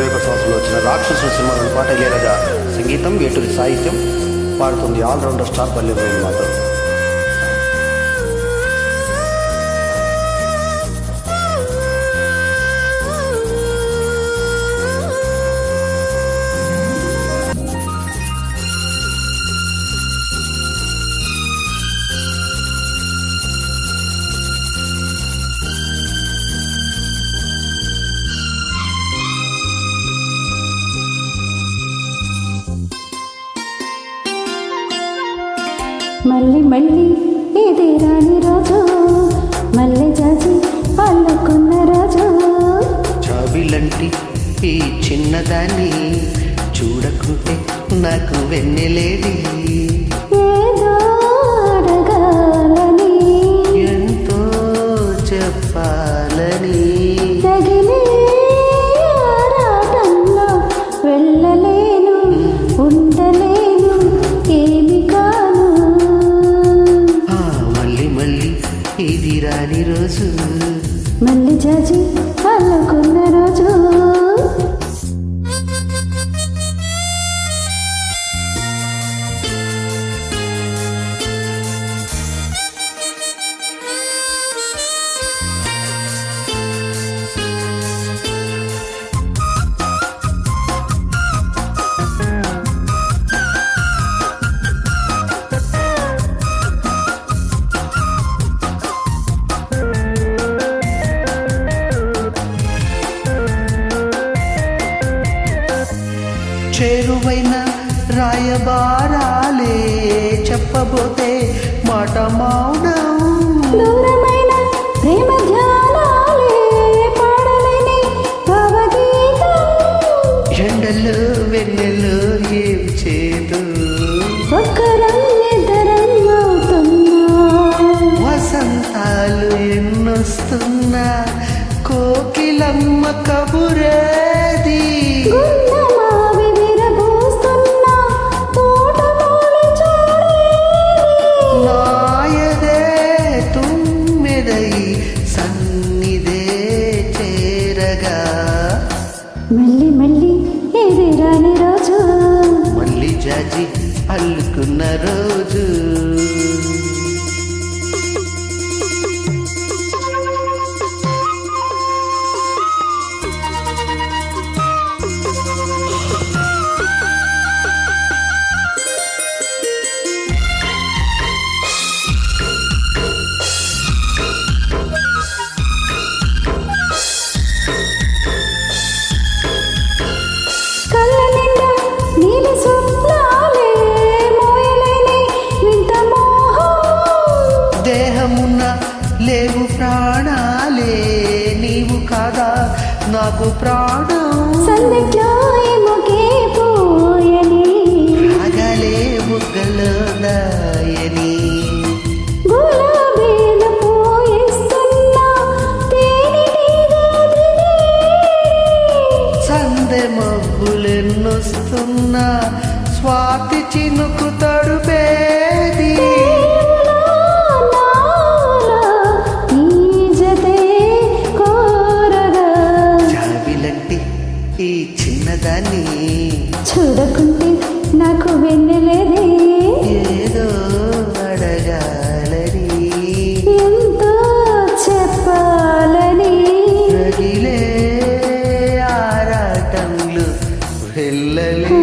డెబ్బై ఒక సంవత్సరంలో వచ్చిన రాక్షసుల సినిమాలోని పాట ఇళయరాజా సంగీతం వేటూరి సాహిత్యం పాడుతుంది ఆల్రౌండర్ స్టార్ పల్లె మాత్రం మళ్ళీ మళ్ళీ ఇది రాని రోజు. మళ్ళీ జాజి అల్లుకున్న రోజు. చాబిలంటి ఈ చిన్నదాన్ని చూడకుంటే నాకు వెన్నెలేది. ఎంతో చెప్పాలని. వెళ్ళలేను ఉండలేను ఏమి రాని మళ్ళీ జాజి అల్లుకున్న రోజు. చేరువైన రాయబారాలే చెప్పబోతే మాట మౌనం. దూరమైన ప్రేమ ధ్యానాలే పాడలేని భావగీతం. ఎండలు వెన్నెలు ఏం చేదు? వసంతాలు ఎన్నొస్తున్నా? కోకిలమ్మ కబురేది? చేరగా మళ్ళీ మళ్ళీ ఇది రాని రోజు? మళ్ళీ జాజి అల్లుకున్న రోజు. లేవు ప్రాణాలే నీవు కాదా? నాకు ప్రాణం అగలే సందె మబ్బులెన్నొస్తున్నా స్వాతి చినుకు తడుపేది ఈ చిన్నదాన్ని చూడకుంటే నాకు వెన్నెలేదే. ఏదో అడగాలని ఎంతో చెప్పాలని. రగిలే ఆరాటంలో వెళ్ళలేను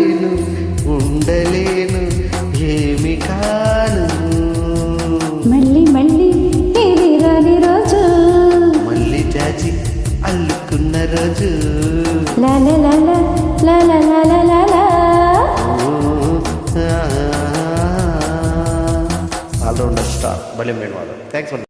Balim Renwala. Thanks for